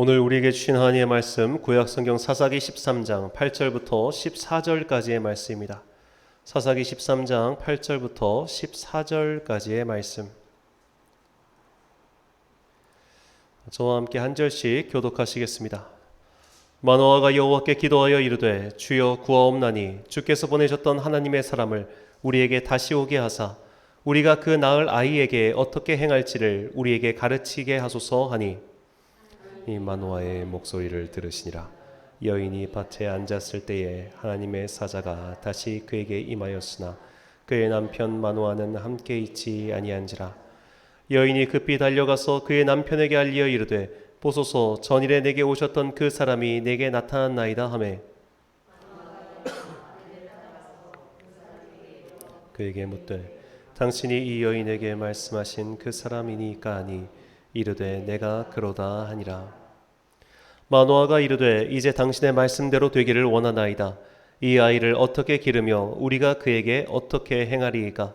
오늘 우리에게 주신 하나님의 말씀 구약 성경 사사기 13장 8절부터 14절까지의 말씀입니다. 사사기 13장 8절부터 14절까지의 말씀. 저와 함께 한 절씩 교독하시겠습니다. 마노아가 여호와께 기도하여 이르되 주여 구하옵나니 주께서 보내셨던 하나님의 사람을 우리에게 다시 오게 하사 우리가 그 낳을 아이에게 어떻게 행할지를 우리에게 가르치게 하소서 하니 이 마노아의 목소리를 들으시니라. 여인이 밭에 앉았을 때에 하나님의 사자가 다시 그에게 임하였으나 그의 남편 마노아는 함께 있지 아니한지라. 여인이 급히 달려가서 그의 남편에게 알리어 이르되 보소서 전일에 내게 오셨던 그 사람이 내게 나타났나이다 하매. 그에게 묻되 당신이 이 여인에게 말씀하신 그 사람이니까 하니 이르되 내가 그러다 하니라 마노아가 이르되 이제 당신의 말씀대로 되기를 원하나이다. 이 아이를 어떻게 기르며 우리가 그에게 어떻게 행하리이까?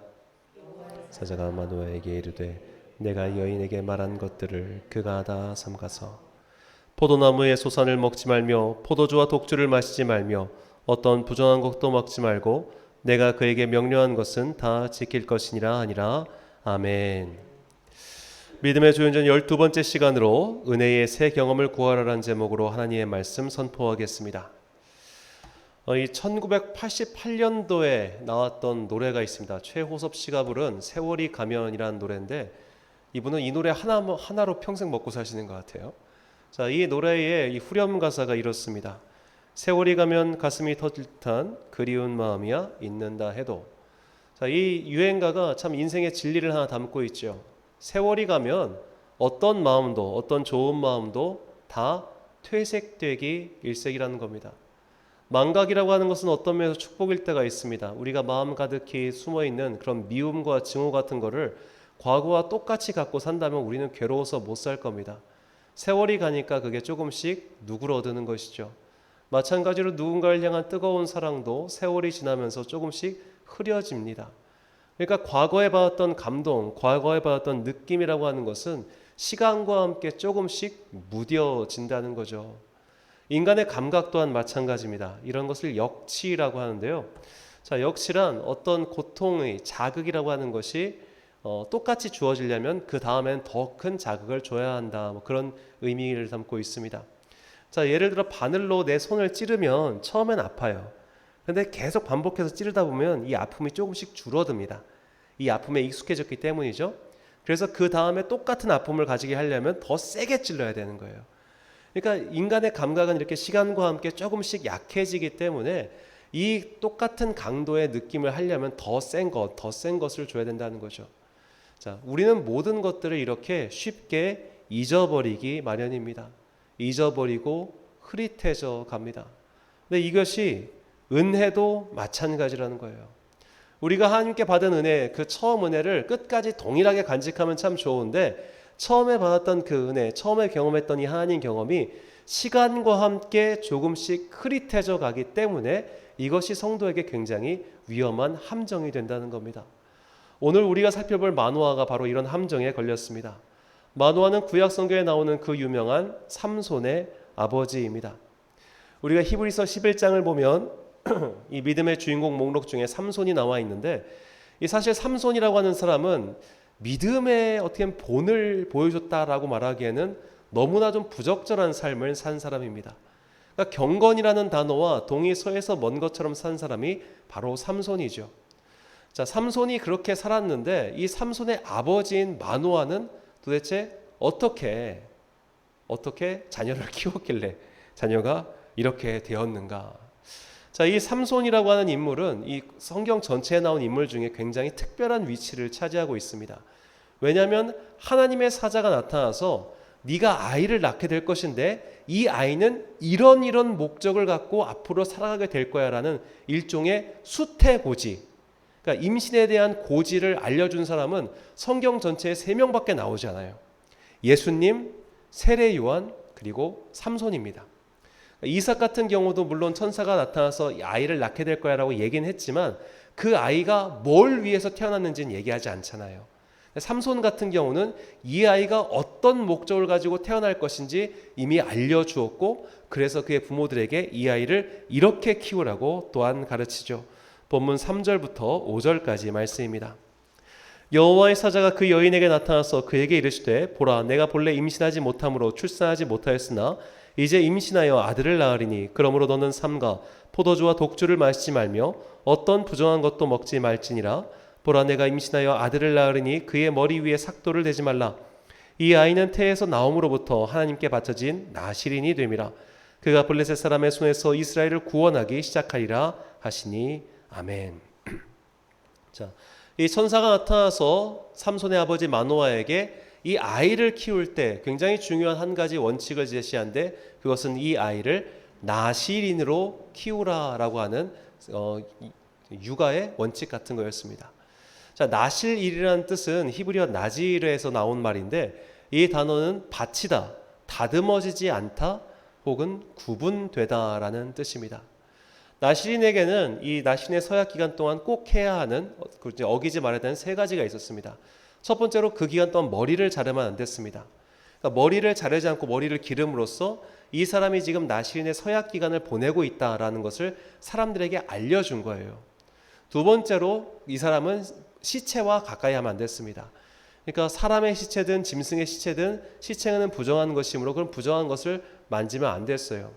사자가 마노아에게 이르되 내가 여인에게 말한 것들을 그가 다 삼가서 포도나무의 소산을 먹지 말며 포도주와 독주를 마시지 말며 어떤 부정한 것도 먹지 말고 내가 그에게 명령한 것은 다 지킬 것이니라 하니라. 아멘. 믿음의 조연전 12번째 시간으로 은혜의 새 경험을 구하라는 제목으로 하나님의 말씀 선포하겠습니다. 어, 이 1988년도에 나왔던 노래가 있습니다. 최호섭 씨가 부른 세월이 가면이라는 노래인데 이분은 이 노래 하나 하나로 평생 먹고 사시는 것 같아요. 자, 이 노래의 이 후렴 가사가 이렇습니다. 세월이 가면 가슴이 터질 듯한 그리운 마음이야 있는다 해도 자, 이 유행가가 참 인생의 진리를 하나 담고 있죠. 세월이 가면 어떤 마음도 어떤 좋은 마음도 다 퇴색되기 일색이라는 겁니다. 망각이라고 하는 것은 어떤 면에서 축복일 때가 있습니다. 우리가 마음 가득히 숨어 있는 그런 미움과 증오 같은 거를 과거와 똑같이 갖고 산다면 우리는 괴로워서 못 살 겁니다. 세월이 가니까 그게 조금씩 누그러드는 것이죠. 마찬가지로 누군가를 향한 뜨거운 사랑도 세월이 지나면서 조금씩 흐려집니다. 그러니까 과거에 받았던 감동, 과거에 받았던 느낌이라고 하는 것은 시간과 함께 조금씩 무뎌진다는 거죠. 인간의 감각 또한 마찬가지입니다. 이런 것을 역치라고 하는데요. 자, 역치란 어떤 고통의 자극이라고 하는 것이 어, 똑같이 주어지려면 그 다음엔 더 큰 자극을 줘야 한다. 뭐 그런 의미를 담고 있습니다. 자, 예를 들어 바늘로 내 손을 찌르면 처음엔 아파요. 근데 계속 반복해서 찌르다 보면 이 아픔이 조금씩 줄어듭니다. 이 아픔에 익숙해졌기 때문이죠. 그래서 그 다음에 똑같은 아픔을 가지게 하려면 더 세게 찔러야 되는 거예요. 그러니까 인간의 감각은 이렇게 시간과 함께 조금씩 약해지기 때문에 이 똑같은 강도의 느낌을 하려면 더 센 것, 더 센 것을 줘야 된다는 거죠. 자, 우리는 모든 것들을 이렇게 쉽게 잊어버리기 마련입니다. 잊어버리고 흐릿해져 갑니다. 근데 이것이 은혜도 마찬가지라는 거예요. 우리가 하나님께 받은 은혜, 그 처음 은혜를 끝까지 동일하게 간직하면 참 좋은데 처음에 받았던 그 은혜, 처음에 경험했던 이 하나님 경험이 시간과 함께 조금씩 흐릿해져 가기 때문에 이것이 성도에게 굉장히 위험한 함정이 된다는 겁니다. 오늘 우리가 살펴볼 마노아가 바로 이런 함정에 걸렸습니다. 마노아는 구약 성경에 나오는 그 유명한 삼손의 아버지입니다. 우리가 히브리서 11장을 보면 이 믿음의 주인공 목록 중에 삼손이 나와 있는데 이 사실 삼손이라고 하는 사람은 믿음의 어떻게 본을 보여줬다라고 말하기에는 너무나 좀 부적절한 삶을 산 사람입니다. 그러니까 경건이라는 단어와 동의서에서 먼 것처럼 산 사람이 바로 삼손이죠. 자, 삼손이 그렇게 살았는데 이 삼손의 아버지인 마노아는 도대체 어떻게 어떻게 자녀를 키웠길래 자녀가 이렇게 되었는가? 자, 이 삼손이라고 하는 인물은 이 성경 전체에 나온 인물 중에 굉장히 특별한 위치를 차지하고 있습니다. 왜냐하면 하나님의 사자가 나타나서 네가 아이를 낳게 될 것인데 이 아이는 이런 이런 목적을 갖고 앞으로 살아가게 될 거야라는 일종의 수태고지. 그러니까 임신에 대한 고지를 알려준 사람은 성경 전체에 세 명밖에 나오지 않아요. 예수님, 세례 요한 그리고 삼손입니다. 이삭 같은 경우도 물론 천사가 나타나서 아이를 낳게 될 거야라고 얘기는 했지만 그 아이가 뭘 위해서 태어났는지는 얘기하지 않잖아요. 삼손 같은 경우는 이 아이가 어떤 목적을 가지고 태어날 것인지 이미 알려주었고 그래서 그의 부모들에게 이 아이를 이렇게 키우라고 또한 가르치죠. 본문 3절부터 5절까지 말씀입니다. 여호와의 사자가 그 여인에게 나타나서 그에게 이르시되 보라 내가 본래 임신하지 못함으로 출산하지 못하였으나 이제 임신하여 아들을 낳으리니 그러므로 너는 삼가 포도주와 독주를 마시지 말며 어떤 부정한 것도 먹지 말지니라. 보라 내가 임신하여 아들을 낳으리니 그의 머리 위에 삭도를 대지 말라. 이 아이는 태에서 나옴으로부터 하나님께 바쳐진 나시린이 됨이라. 그가 블레셋 사람의 손에서 이스라엘을 구원하기 시작하리라 하시니 아멘. 자, 이 천사가 나타나서 삼손의 아버지 마노아에게 이 아이를 키울 때 굉장히 중요한 한 가지 원칙을 제시한데 그것은 이 아이를 나시린으로 키우라라고 하는 어, 육아의 원칙 같은 거였습니다. 자, 나실일이라는 뜻은 히브리어 나지르에서 나온 말인데 이 단어는 바치다, 다듬어지지 않다, 혹은 구분되다라는 뜻입니다. 나시린에게는 이 나신의 서약 기간 동안 꼭 해야 하는 그 어기지 말아야 되는 세 가지가 있었습니다. 첫 번째로 그 기간 동안 머리를 자르면 안 됐습니다. 그러니까 머리를 자르지 않고 머리를 기름으로써 이 사람이 지금 나시린의 서약 기간을 보내고 있다라는 것을 사람들에게 알려준 거예요. 두 번째로 이 사람은 시체와 가까이 하면 안 됐습니다. 그러니까 사람의 시체든 짐승의 시체든 시체는 부정한 것이므로 그런 부정한 것을 만지면 안 됐어요.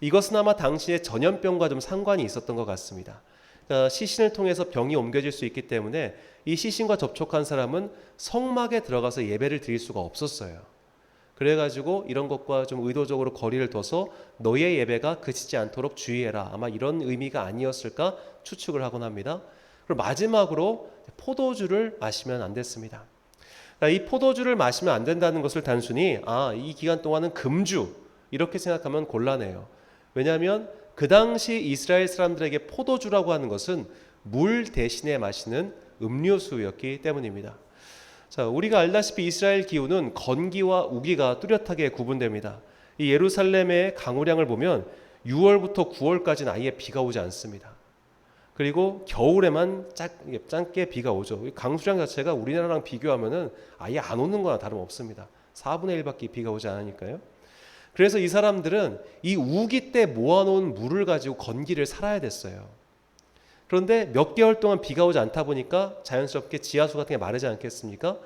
이것은 아마 당시의 전염병과 좀 상관이 있었던 것 같습니다. 그러니까 시신을 통해서 병이 옮겨질 수 있기 때문에 이 시신과 접촉한 사람은 성막에 들어가서 예배를 드릴 수가 없었어요. 그래가지고 이런 것과 좀 의도적으로 거리를 둬서 너의 예배가 그치지 않도록 주의해라. 아마 이런 의미가 아니었을까 추측을 하곤 합니다. 그리고 마지막으로 포도주를 마시면 안 됐습니다. 그러니까 이 포도주를 마시면 안 된다는 것을 단순히 아, 이 기간 동안은 금주 이렇게 생각하면 곤란해요. 왜냐하면 그 당시 이스라엘 사람들에게 포도주라고 하는 것은 물 대신에 마시는 음료수였기 때문입니다. 자, 우리가 알다시피 이스라엘 기후는 건기와 우기가 뚜렷하게 구분됩니다. 이 예루살렘의 강우량을 보면 6월부터 9월까지는 아예 비가 오지 않습니다. 그리고 겨울에만 짧 게 비가 오죠. 강수량 자체가 우리나라랑 비교하면은 아예 안 오는 거나 다름없습니다. 4분의 1밖에 비가 오지 않으니까요. 그래서 이 사람들은 이 우기 때 모아놓은 물을 가지고 건기를 살아야 됐어요. 그런데 몇 개월 동안 비가 오지 않다 보니까 자연스럽게 지하수 같은 게 마르지 않겠습니까?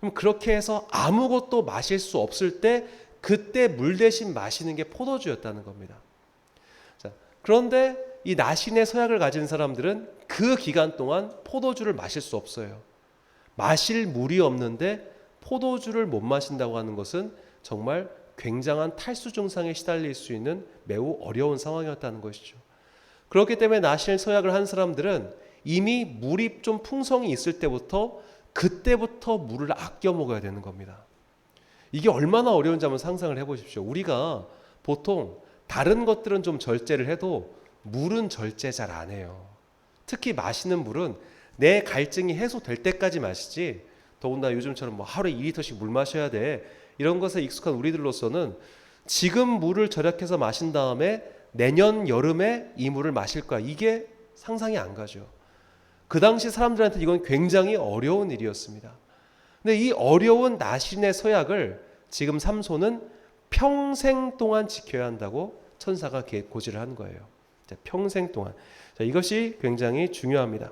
그럼 그렇게 해서 아무것도 마실 수 없을 때 그때 물 대신 마시는 게 포도주였다는 겁니다. 자, 그런데 이 나신의 서약을 가진 사람들은 그 기간 동안 포도주를 마실 수 없어요. 마실 물이 없는데 포도주를 못 마신다고 하는 것은 정말 굉장한 탈수 증상에 시달릴 수 있는 매우 어려운 상황이었다는 것이죠. 그렇기 때문에 나신 서약을 한 사람들은 이미 물이 좀 풍성이 있을 때부터 그때부터 물을 아껴 먹어야 되는 겁니다. 이게 얼마나 어려운지 한번 상상을 해보십시오. 우리가 보통 다른 것들은 좀 절제를 해도 물은 절제 잘 안 해요. 특히 마시는 물은 내 갈증이 해소될 때까지 마시지 더군다나 요즘처럼 뭐 하루에 2리터씩 물 마셔야 돼. 이런 것에 익숙한 우리들로서는 지금 물을 절약해서 마신 다음에 내년 여름에 이 물을 마실 거야. 이게 상상이 안 가죠. 그 당시 사람들한테 이건 굉장히 어려운 일이었습니다. 근데 이 어려운 나신의 서약을 지금 삼손은 평생 동안 지켜야 한다고 천사가 고지를 한 거예요. 평생 동안. 자, 이것이 굉장히 중요합니다.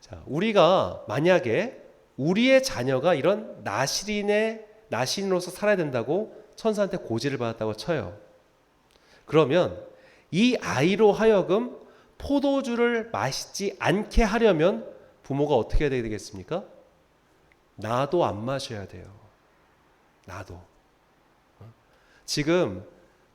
자, 우리가 만약에 우리의 자녀가 이런 나시린의 나신으로서 살아야 된다고 천사한테 고지를 받았다고 쳐요. 그러면 이 아이로 하여금 포도주를 마시지 않게 하려면 부모가 어떻게 해야 되겠습니까? 나도 안 마셔야 돼요. 나도. 지금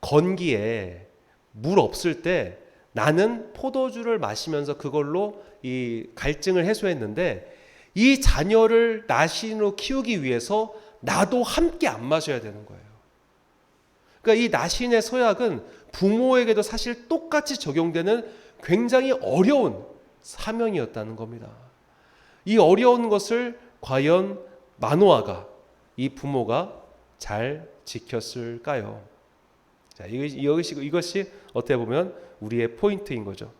건기에 물 없을 때 나는 포도주를 마시면서 그걸로 이 갈증을 해소했는데 이 자녀를 나신으로 키우기 위해서 나도 함께 안 마셔야 되는 거예요. 그러니까 이 나신의 서약은 부모에게도 사실 똑같이 적용되는 굉장히 어려운 사명이었다는 겁니다. 이 어려운 것을 과연 마노아가 이 부모가 잘 지켰을까요? 자, 이것이, 이것이 어떻게 보면 우리의 포인트인 거죠.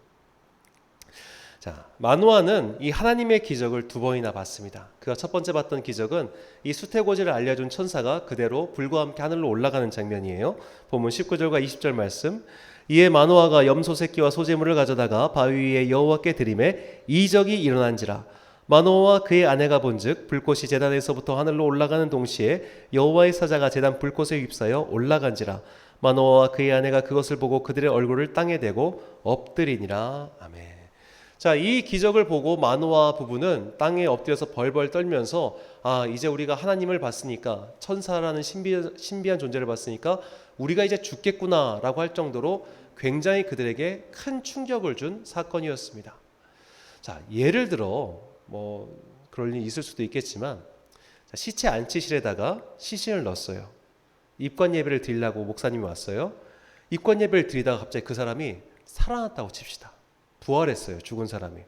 자, 마노아는 이 하나님의 기적을 두 번이나 봤습니다. 그가 첫 번째 봤던 기적은 이 수태고지를 알려준 천사가 그대로 불과 함께 하늘로 올라가는 장면이에요. 보면 19절과 20절 말씀. 이에 마노아가 염소 새끼와 소재물을 가져다가 바위 위에 여호와께 드림에 이적이 일어난지라. 마노아와 그의 아내가 본즉 불꽃이 제단에서부터 하늘로 올라가는 동시에 여호와의 사자가 제단 불꽃에 휩싸여 올라간지라. 마노아와 그의 아내가 그것을 보고 그들의 얼굴을 땅에 대고 엎드리니라. 아멘. 자, 이 기적을 보고 마노아 부부는 땅에 엎드려서 벌벌 떨면서 아, 이제 우리가 하나님을 봤으니까 천사라는 신비, 신비한 존재를 봤으니까 우리가 이제 죽겠구나라고 할 정도로 굉장히 그들에게 큰 충격을 준 사건이었습니다. 자, 예를 들어 뭐 그럴 일이 있을 수도 있겠지만 자, 시체 안치실에다가 시신을 넣었어요. 입관 예배를 드리려고 목사님이 왔어요. 입관 예배를 드리다가 갑자기 그 사람이 살아났다고 칩시다. 부활했어요. 죽은 사람이.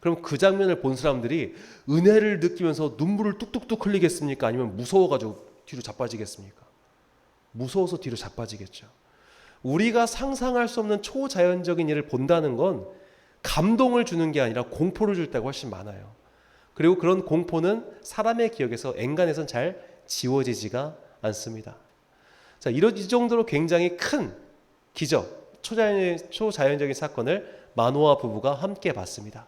그럼 그 장면을 본 사람들이 은혜를 느끼면서 눈물을 뚝뚝뚝 흘리겠습니까? 아니면 무서워가지고 뒤로 자빠지겠습니까? 무서워서 뒤로 자빠지겠죠. 우리가 상상할 수 없는 초자연적인 일을 본다는 건 감동을 주는 게 아니라 공포를 줄 때가 훨씬 많아요. 그리고 그런 공포는 사람의 기억에서 엔간에선 잘 지워지지가 않습니다. 자, 이런 이 정도로 굉장히 큰 기적, 초자연, 초자연적인 사건을 마노아 부부가 함께 봤습니다.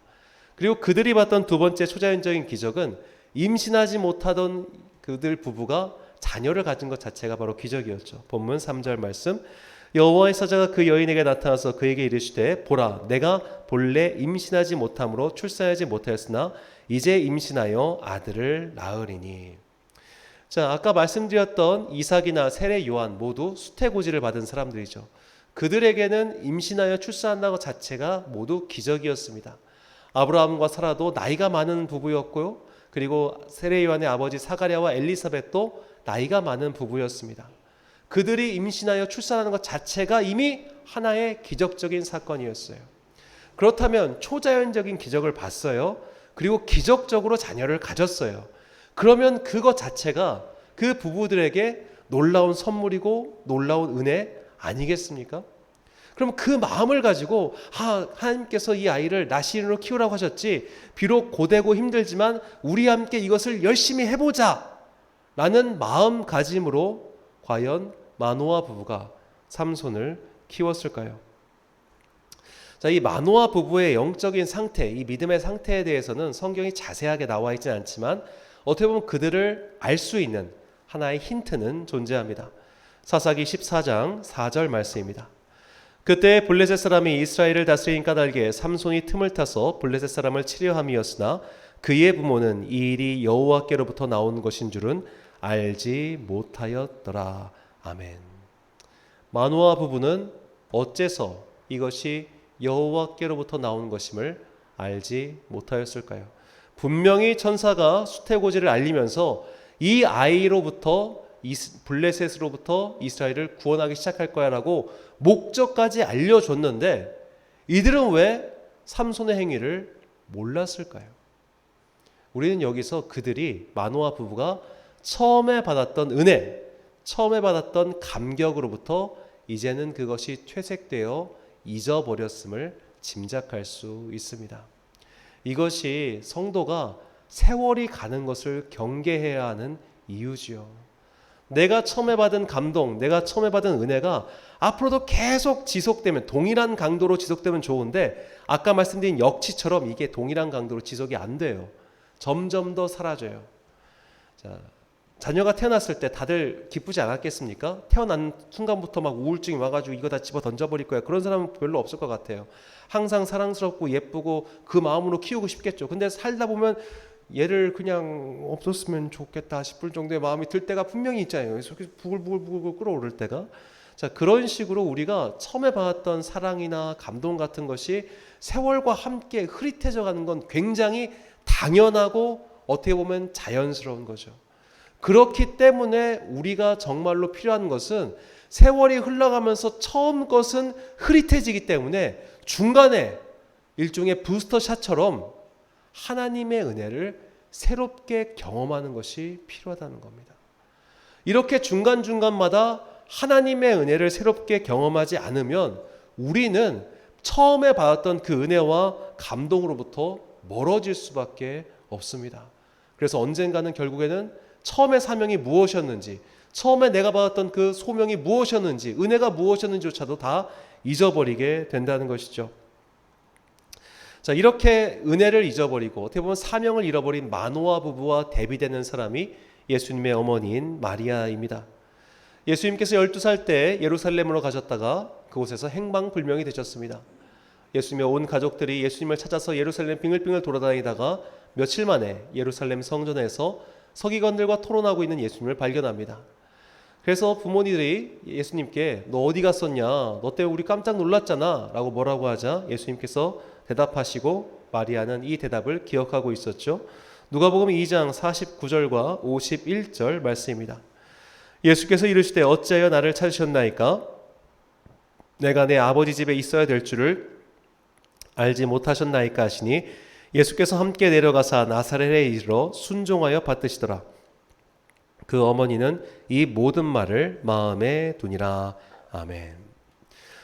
그리고 그들이 봤던 두 번째 초자연적인 기적은 임신하지 못하던 그들 부부가 자녀를 가진 것 자체가 바로 기적이었죠. 본문 3절 말씀 여호와의 사자가 그 여인에게 나타나서 그에게 이르시되 보라 내가 본래 임신하지 못함으로 출산하지 못하였으나 이제 임신하여 아들을 낳으리니 자 아까 말씀드렸던 이삭이나 세례 요한 모두 수태고지를 받은 사람들이죠. 그들에게는 임신하여 출산한다고 자체가 모두 기적이었습니다. 아브라함과 사라도 나이가 많은 부부였고요. 그리고 세례 요한의 아버지 사가랴와 엘리사벳도 나이가 많은 부부였습니다. 그들이 임신하여 출산하는 것 자체가 이미 하나의 기적적인 사건이었어요. 그렇다면 초자연적인 기적을 봤어요. 그리고 기적적으로 자녀를 가졌어요. 그러면 그것 자체가 그 부부들에게 놀라운 선물이고 놀라운 은혜 아니겠습니까? 그럼 그 마음을 가지고 아, 하나님께서 이 아이를 나시인으로 키우라고 하셨지 비록 고되고 힘들지만 우리 함께 이것을 열심히 해보자 라는 마음가짐으로 과연 마노아 부부가 삼손을 키웠을까요? 자, 이 마노아 부부의 영적인 상태, 이 믿음의 상태에 대해서는 성경이 자세하게 나와 있지는 않지만 어떻게 보면 그들을 알 수 있는 하나의 힌트는 존재합니다. 사사기 14장 4절 말씀입니다. 그때 블레셋 사람이 이스라엘을 다스리는 까닭에 삼손이 틈을 타서 블레셋 사람을 치려 함이었으나 그의 부모는 이 일이 여호와께로부터 나온 것인 줄은 알지 못하였더라. 아멘. 마노아 부부는 어째서 이것이 여호와께로부터 나온 것임을 알지 못하였을까요? 분명히 천사가 수태고지를 알리면서 이 아이로부터 블레셋으로부터 이스라엘을 구원하기 시작할 거야라고 목적까지 알려줬는데 이들은 왜 삼손의 행위를 몰랐을까요? 우리는 여기서 그들이 마노아 부부가 처음에 받았던 은혜, 처음에 받았던 감격으로부터 이제는 그것이 퇴색되어 잊어버렸음을 짐작할 수 있습니다. 이것이 성도가 세월이 가는 것을 경계해야 하는 이유지요. 내가 처음에 받은 감동, 내가 처음에 받은 은혜가 앞으로도 계속 지속되면 동일한 강도로 지속되면 좋은데 아까 말씀드린 역치처럼 이게 동일한 강도로 지속이 안 돼요. 점점 더 사라져요. 자, 자녀가 태어났을 때 다들 기쁘지 않았겠습니까? 태어난 순간부터 막 우울증이 와가지고 이거 다 집어 던져버릴 거야. 그런 사람은 별로 없을 것 같아요. 항상 사랑스럽고 예쁘고 그 마음으로 키우고 싶겠죠. 근데 살다 보면 얘를 그냥 없었으면 좋겠다 싶을 정도의 마음이 들 때가 분명히 있잖아요. 부글부글부글 끓어오를 때가. 자, 그런 식으로 우리가 처음에 받았던 사랑이나 감동 같은 것이 세월과 함께 흐릿해져 가는 건 굉장히 당연하고 어떻게 보면 자연스러운 거죠. 그렇기 때문에 우리가 정말로 필요한 것은 세월이 흘러가면서 처음 것은 흐릿해지기 때문에 중간에 일종의 부스터 샷처럼 하나님의 은혜를 새롭게 경험하는 것이 필요하다는 겁니다. 이렇게 중간중간마다 하나님의 은혜를 새롭게 경험하지 않으면 우리는 처음에 받았던 그 은혜와 감동으로부터 멀어질 수밖에 없습니다. 그래서 언젠가는 결국에는 처음의 사명이 무엇이었는지, 처음에 내가 받았던 그 소명이 무엇이었는지, 은혜가 무엇이었는지조차도 다 잊어버리게 된다는 것이죠. 자, 이렇게 은혜를 잊어버리고 어떻게 보면 사명을 잃어버린 마노아 부부와 대비되는 사람이 예수님의 어머니인 마리아입니다. 예수님께서 12살 때 예루살렘으로 가셨다가 그곳에서 행방불명이 되셨습니다. 예수님의 온 가족들이 예수님을 찾아서 예루살렘 빙글빙글 돌아다니다가 며칠 만에 예루살렘 성전에서 서기관들과 토론하고 있는 예수님을 발견합니다. 그래서 부모님들이 예수님께 너 어디 갔었냐? 너 때문에 우리 깜짝 놀랐잖아. 라고 뭐라고 하자 예수님께서 대답하시고 마리아는 이 대답을 기억하고 있었죠. 누가복음 2장 49절과 51절 말씀입니다. 예수께서 이르시되 어찌하여 나를 찾으셨나이까? 내가 내 아버지 집에 있어야 될 줄을 알지 못하셨나이까 하시니 예수께서 함께 내려가사 나사렛에 이르러 순종하여 받드시더라. 그 어머니는 이 모든 말을 마음에 두니라. 아멘.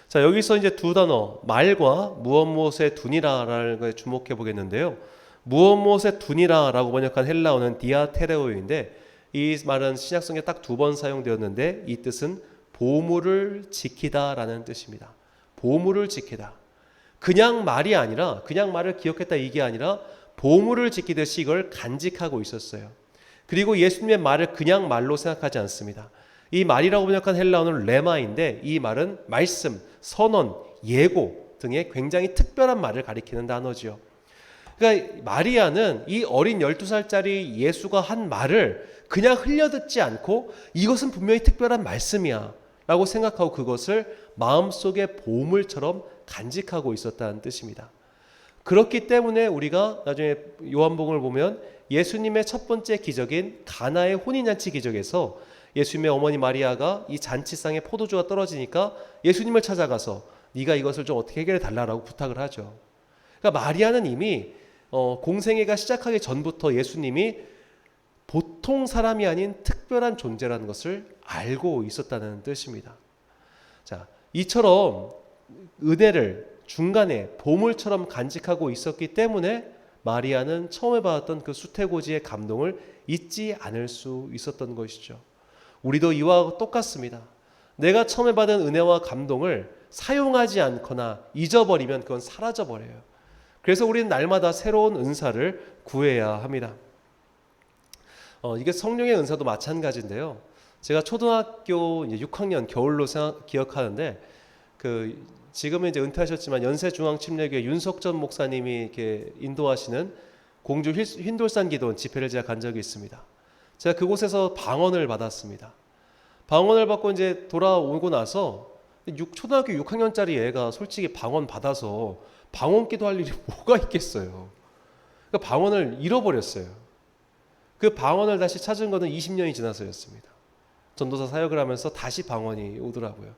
자, 여기서 이제 두 단어, 말과 무엇 무엇에 두니라라는 것에 주목해 보겠는데요. 무엇 무엇에 두니라라고 번역한 헬라어는 디아테레오인데 이 말은 신약성에 딱 두 번 사용되었는데 이 뜻은 보물을 지키다라는 뜻입니다. 보물을 지키다. 그냥 말이 아니라 그냥 말을 기억했다 이게 아니라 보물을 지키듯이 이걸 간직하고 있었어요. 그리고 예수님의 말을 그냥 말로 생각하지 않습니다. 이 말이라고 번역한 헬라어는 레마인데 이 말은 말씀, 선언, 예고 등의 굉장히 특별한 말을 가리키는 단어지요. 그러니까 마리아는 이 어린 12살짜리 예수가 한 말을 그냥 흘려듣지 않고 이것은 분명히 특별한 말씀이야 라고 생각하고 그것을 마음속의 보물처럼 간직하고 있었다는 뜻입니다. 그렇기 때문에 우리가 나중에 요한복음을 보면 예수님의 첫 번째 기적인 가나의 혼인잔치 기적에서 예수님의 어머니 마리아가 이 잔치상에 포도주가 떨어지니까 예수님을 찾아가서 네가 이것을 좀 어떻게 해결해 달라라고 부탁을 하죠. 그러니까 마리아는 이미 어, 공생애가 시작하기 전부터 예수님이 보통 사람이 아닌 특별한 존재라는 것을 알고 있었다는 뜻입니다. 자, 이처럼 은혜를 중간에 보물처럼 간직하고 있었기 때문에 마리아는 처음에 받았던 그 수태고지의 감동을 잊지 않을 수 있었던 것이죠. 우리도 이와 똑같습니다. 내가 처음에 받은 은혜와 감동을 사용하지 않거나 잊어버리면 그건 사라져 버려요. 그래서 우리는 날마다 새로운 은사를 구해야 합니다. 어, 이게 성령의 은사도 마찬가지인데요. 제가 초등학교 6학년 겨울로 생각, 기억하는데 그 지금은 이제 은퇴하셨지만 연세중앙침례교회 윤석전 목사님이 이렇게 인도하시는 공주 흰돌산 기도원 집회를 제가 간 적이 있습니다. 제가 그곳에서 방언을 받았습니다. 방언을 받고 이제 돌아오고 나서 6, 초등학교 6학년짜리 애가 솔직히 방언 받아서 방언 기도할 일이 뭐가 있겠어요. 그러니까 방언을 잃어버렸어요. 그 방언을 다시 찾은 것은 20년이 지나서였습니다. 전도사 사역을 하면서 다시 방언이 오더라고요.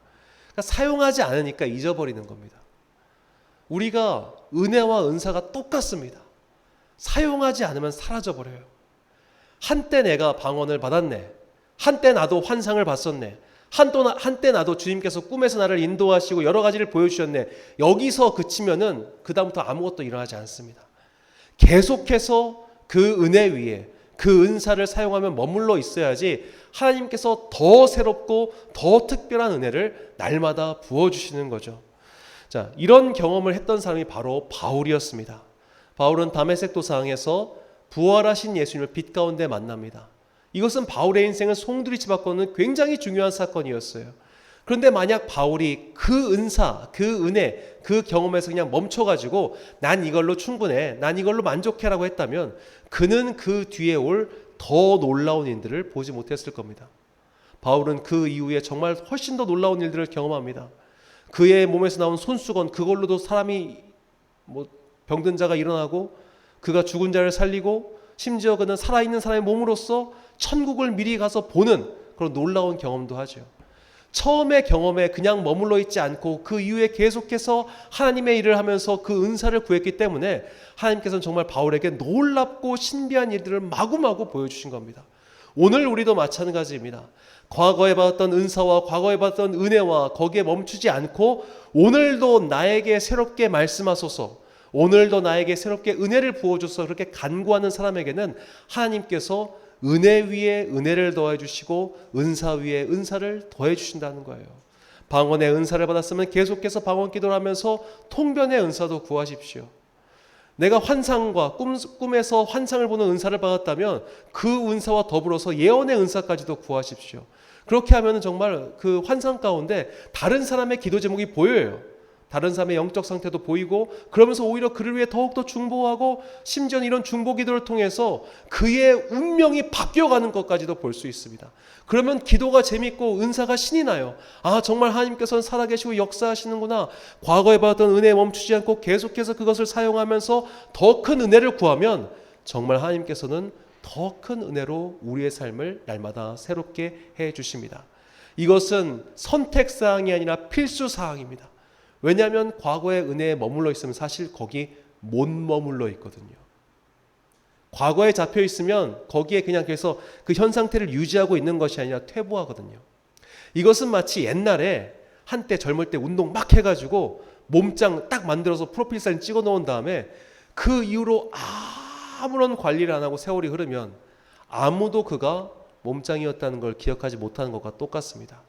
그러니까 사용하지 않으니까 잊어버리는 겁니다. 우리가 은혜와 은사가 똑같습니다. 사용하지 않으면 사라져 버려요. 한때 내가 방언을 받았네. 한때 나도 환상을 봤었네. 한때 나도 주님께서 꿈에서 나를 인도하시고 여러 가지를 보여주셨네. 여기서 그치면은 그 다음부터 아무것도 일어나지 않습니다. 계속해서 그 은혜 위에 그 은사를 사용하면 머물러 있어야지 하나님께서 더 새롭고 더 특별한 은혜를 날마다 부어주시는 거죠. 자, 이런 경험을 했던 사람이 바로 바울이었습니다. 바울은 다메섹 도상에서 부활하신 예수님을 빛 가운데 만납니다. 이것은 바울의 인생을 송두리째 바꾸는 굉장히 중요한 사건이었어요. 그런데 만약 바울이 그 은사, 그 은혜, 그 경험에서 그냥 멈춰가지고 난 이걸로 충분해, 난 이걸로 만족해라고 했다면 그는 그 뒤에 올 더 놀라운 일들을 보지 못했을 겁니다. 바울은 그 이후에 정말 훨씬 더 놀라운 일들을 경험합니다. 그의 몸에서 나온 손수건 그걸로도 사람이 뭐 병든 자가 일어나고 그가 죽은 자를 살리고 심지어 그는 살아있는 사람의 몸으로서 천국을 미리 가서 보는 그런 놀라운 경험도 하죠. 처음의 경험에 그냥 머물러 있지 않고 그 이후에 계속해서 하나님의 일을 하면서 그 은사를 구했기 때문에 하나님께서는 정말 바울에게 놀랍고 신비한 일들을 마구마구 보여주신 겁니다. 오늘 우리도 마찬가지입니다. 과거에 받았던 은사와 과거에 받았던 은혜와 거기에 멈추지 않고 오늘도 나에게 새롭게 말씀하소서. 오늘도 나에게 새롭게 은혜를 부어줘서 그렇게 간구하는 사람에게는 하나님께서 은혜 위에 은혜를 더해 주시고 은사 위에 은사를 더해 주신다는 거예요. 방언의 은사를 받았으면 계속해서 방언 기도를 하면서 통변의 은사도 구하십시오. 내가 환상과 꿈, 꿈에서 환상을 보는 은사를 받았다면 그 은사와 더불어서 예언의 은사까지도 구하십시오. 그렇게 하면 정말 그 환상 가운데 다른 사람의 기도 제목이 보여요. 다른 사람의 영적 상태도 보이고 그러면서 오히려 그를 위해 더욱더 중보하고 심지어 이런 중보 기도를 통해서 그의 운명이 바뀌어가는 것까지도 볼 수 있습니다. 그러면 기도가 재밌고 은사가 신이 나요. 아 정말 하나님께서는 살아계시고 역사하시는구나. 과거에 받았던 은혜에 멈추지 않고 계속해서 그것을 사용하면서 더 큰 은혜를 구하면 정말 하나님께서는 더 큰 은혜로 우리의 삶을 날마다 새롭게 해 주십니다. 이것은 선택 사항이 아니라 필수 사항입니다. 왜냐하면 과거의 은혜에 머물러 있으면 사실 거기 못 머물러 있거든요. 과거에 잡혀 있으면 거기에 그냥 그래서 그 현 상태를 유지하고 있는 것이 아니라 퇴보하거든요. 이것은 마치 옛날에 한때 젊을 때 운동 막 해가지고 몸짱 딱 만들어서 프로필 사진 찍어 놓은 다음에 그 이후로 아무런 관리를 안 하고 세월이 흐르면 아무도 그가 몸짱이었다는 걸 기억하지 못하는 것과 똑같습니다.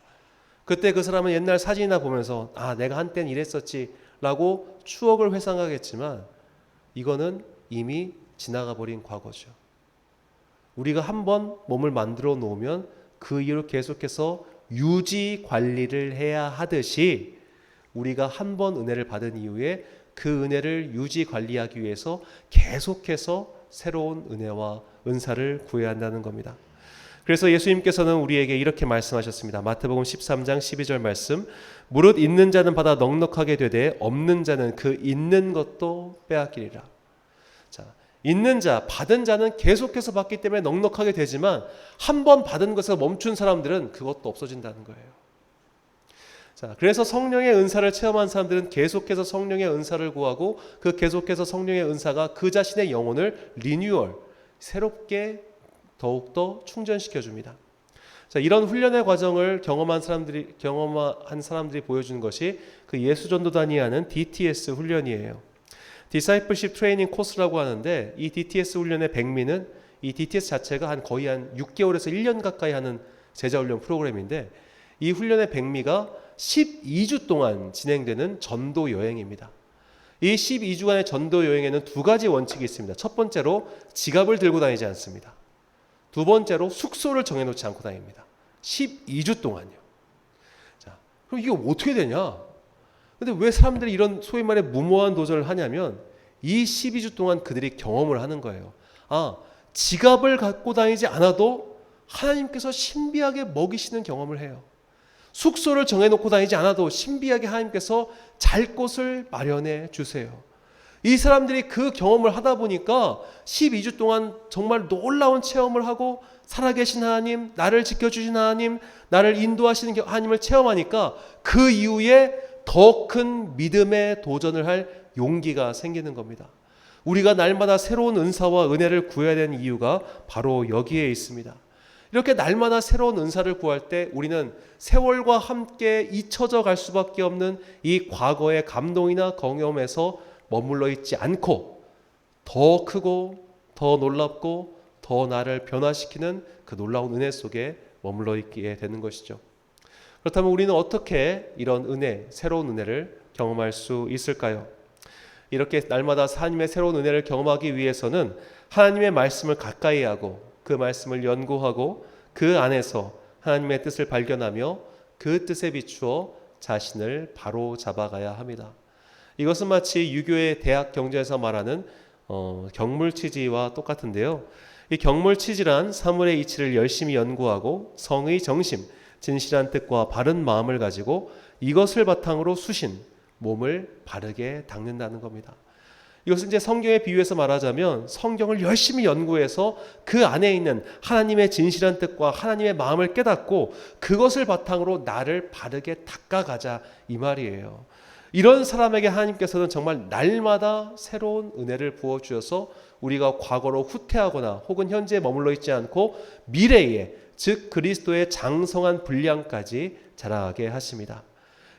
그때 그 사람은 옛날 사진이나 보면서 아 내가 한때는 이랬었지 라고 추억을 회상하겠지만 이거는 이미 지나가 버린 과거죠. 우리가 한번 몸을 만들어 놓으면 그 이후로 계속해서 유지 관리를 해야 하듯이 우리가 한 번 은혜를 받은 이후에 그 은혜를 유지 관리하기 위해서 계속해서 새로운 은혜와 은사를 구해야 한다는 겁니다. 그래서 예수님께서는 우리에게 이렇게 말씀하셨습니다. 마태복음 13장 12절 말씀. 무릇 있는 자는 받아 넉넉하게 되되 없는 자는 그 있는 것도 빼앗기리라. 자, 있는 자, 받은 자는 계속해서 받기 때문에 넉넉하게 되지만 한 번 받은 것에서 멈춘 사람들은 그것도 없어진다는 거예요. 자, 그래서 성령의 은사를 체험한 사람들은 계속해서 성령의 은사를 구하고 그 계속해서 성령의 은사가 그 자신의 영혼을 리뉴얼, 새롭게 더욱더 충전시켜 줍니다. 자, 이런 훈련의 과정을 경험한 사람들이 경험한 사람들이 보여주는 것이 그 예수 전도단이 하는 DTS 훈련이에요. 디사이플십 트레이닝 코스라고 하는데 이 DTS 훈련의 백미는 이 DTS 자체가 한 거의 한 6개월에서 1년 가까이 하는 제자 훈련 프로그램인데 이 훈련의 백미가 12주 동안 진행되는 전도 여행입니다. 이 12주간의 전도 여행에는 두 가지 원칙이 있습니다. 첫 번째로 지갑을 들고 다니지 않습니다. 두 번째로 숙소를 정해놓지 않고 다닙니다. 12주 동안요. 자, 그럼 이게 어떻게 되냐? 근데 왜 사람들이 이런 소위 말해 무모한 도전을 하냐면 이 12주 동안 그들이 경험을 하는 거예요. 아, 지갑을 갖고 다니지 않아도 하나님께서 신비하게 먹이시는 경험을 해요. 숙소를 정해놓고 다니지 않아도 신비하게 하나님께서 잘 곳을 마련해 주세요. 이 사람들이 그 경험을 하다 보니까 12주 동안 정말 놀라운 체험을 하고 살아계신 하나님, 나를 지켜주신 하나님, 나를 인도하시는 하나님을 체험하니까 그 이후에 더 큰 믿음의 도전을 할 용기가 생기는 겁니다. 우리가 날마다 새로운 은사와 은혜를 구해야 되는 이유가 바로 여기에 있습니다. 이렇게 날마다 새로운 은사를 구할 때 우리는 세월과 함께 잊혀져 갈 수밖에 없는 이 과거의 감동이나 경험에서 머물러 있지 않고 더 크고 더 놀랍고 더 나를 변화시키는 그 놀라운 은혜 속에 머물러 있게 되는 것이죠. 그렇다면 우리는 어떻게 이런 은혜, 새로운 은혜를 경험할 수 있을까요? 이렇게 날마다 하나님의 새로운 은혜를 경험하기 위해서는 하나님의 말씀을 가까이 하고 그 말씀을 연구하고 그 안에서 하나님의 뜻을 발견하며 그 뜻에 비추어 자신을 바로 잡아가야 합니다. 이것은 마치 유교의 대학 경제에서 말하는 어, 경물치지와 똑같은데요. 이 경물치지란 사물의 이치를 열심히 연구하고 성의 정심, 진실한 뜻과 바른 마음을 가지고 이것을 바탕으로 수신, 몸을 바르게 닦는다는 겁니다. 이것은 이제 성경의 비유에서 말하자면 성경을 열심히 연구해서 그 안에 있는 하나님의 진실한 뜻과 하나님의 마음을 깨닫고 그것을 바탕으로 나를 바르게 닦아가자 이 말이에요. 이런 사람에게 하나님께서는 정말 날마다 새로운 은혜를 부어 주셔서 우리가 과거로 후퇴하거나 혹은 현재에 머물러 있지 않고 미래에 즉 그리스도의 장성한 분량까지 자라게 하십니다.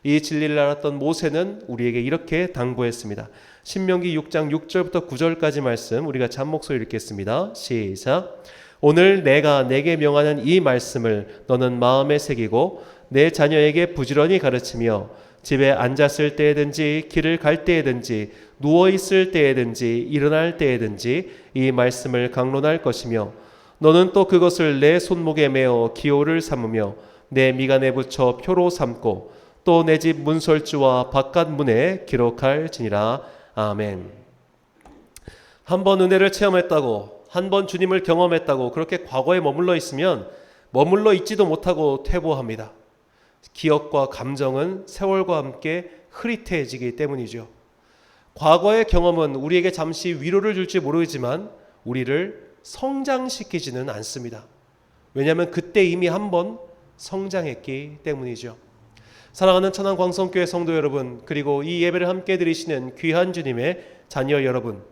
이 진리를 알았던 모세는 우리에게 이렇게 당부했습니다. 신명기 6장 6절부터 9절까지 말씀 우리가 잠 목소 읽겠습니다. 시작. 오늘 내가 내게 명하는 이 말씀을 너는 마음에 새기고 내 자녀에게 부지런히 가르치며 집에 앉았을 때든지 길을 갈 때든지 누워 있을 때든지 일어날 때든지 이 말씀을 강론할 것이며 너는 또 그것을 내 손목에 메어 기호를 삼으며 내 미간에 붙여 표로 삼고 또 내 집 문설주와 바깥 문에 기록할지니라 아멘. 한 번 은혜를 체험했다고 한 번 주님을 경험했다고 그렇게 과거에 머물러 있으면 머물러 있지도 못하고 퇴보합니다. 기억과 감정은 세월과 함께 흐릿해지기 때문이죠. 과거의 경험은 우리에게 잠시 위로를 줄지 모르지만 우리를 성장시키지는 않습니다. 왜냐하면 그때 이미 한 번 성장했기 때문이죠. 사랑하는 천안 광성교회 성도 여러분, 그리고 이 예배를 함께 드리시는 귀한 주님의 자녀 여러분,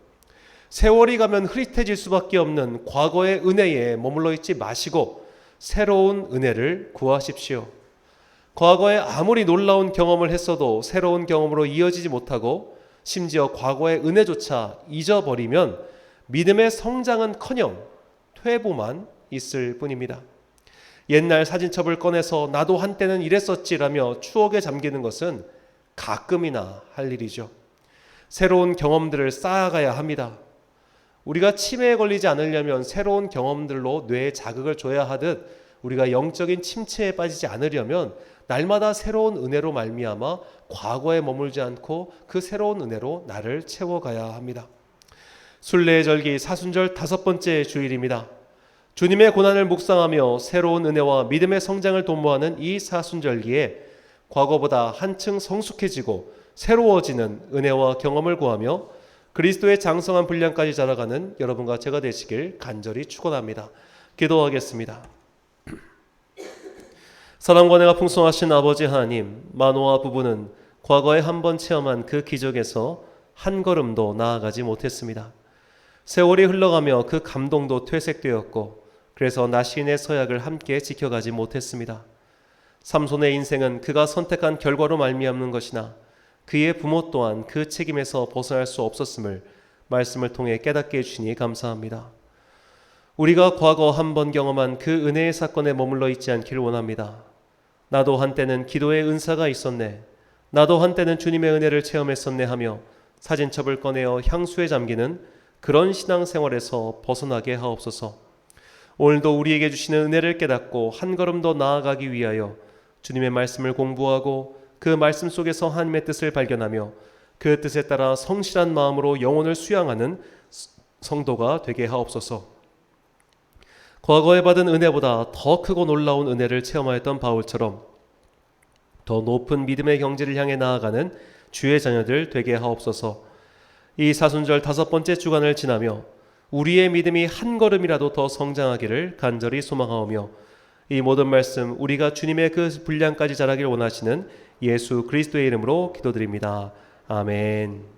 세월이 가면 흐릿해질 수밖에 없는 과거의 은혜에 머물러 있지 마시고 새로운 은혜를 구하십시오. 과거에 아무리 놀라운 경험을 했어도 새로운 경험으로 이어지지 못하고 심지어 과거의 은혜조차 잊어버리면 믿음의 성장은 커녕 퇴보만 있을 뿐입니다. 옛날 사진첩을 꺼내서 나도 한때는 이랬었지라며 추억에 잠기는 것은 가끔이나 할 일이죠. 새로운 경험들을 쌓아가야 합니다. 우리가 치매에 걸리지 않으려면 새로운 경험들로 뇌에 자극을 줘야 하듯 우리가 영적인 침체에 빠지지 않으려면 날마다 새로운 은혜로 말미암아 과거에 머물지 않고 그 새로운 은혜로 나를 채워가야 합니다. 순례의 절기 사순절 다섯 번째 주일입니다. 주님의 고난을 묵상하며 새로운 은혜와 믿음의 성장을 도모하는 이 사순절기에 과거보다 한층 성숙해지고 새로워지는 은혜와 경험을 구하며 그리스도의 장성한 분량까지 자라가는 여러분과 제가 되시길 간절히 축원합니다. 기도하겠습니다. 사랑과 내가 풍성하신 아버지 하나님, 마노아 부부는 과거에 한 번 체험한 그 기적에서 한 걸음도 나아가지 못했습니다. 세월이 흘러가며 그 감동도 퇴색되었고 그래서 나신의 서약을 함께 지켜가지 못했습니다. 삼손의 인생은 그가 선택한 결과로 말미암는 것이나 그의 부모 또한 그 책임에서 벗어날 수 없었음을 말씀을 통해 깨닫게 해주시니 감사합니다. 우리가 과거 한 번 경험한 그 은혜의 사건에 머물러 있지 않기를 원합니다. 나도 한때는 기도의 은사가 있었네. 나도 한때는 주님의 은혜를 체험했었네 하며 사진첩을 꺼내어 향수에 잠기는 그런 신앙생활에서 벗어나게 하옵소서. 오늘도 우리에게 주시는 은혜를 깨닫고 한 걸음 더 나아가기 위하여 주님의 말씀을 공부하고 그 말씀 속에서 하나님의 뜻을 발견하며 그 뜻에 따라 성실한 마음으로 영혼을 수양하는 성도가 되게 하옵소서. 과거에 받은 은혜보다 더 크고 놀라운 은혜를 체험하였던 바울처럼 더 높은 믿음의 경지를 향해 나아가는 주의 자녀들 되게 하옵소서. 이 사순절 다섯 번째 주간을 지나며 우리의 믿음이 한 걸음이라도 더 성장하기를 간절히 소망하오며 이 모든 말씀 우리가 주님의 그 분량까지 자라길 원하시는 예수 그리스도의 이름으로 기도드립니다. 아멘.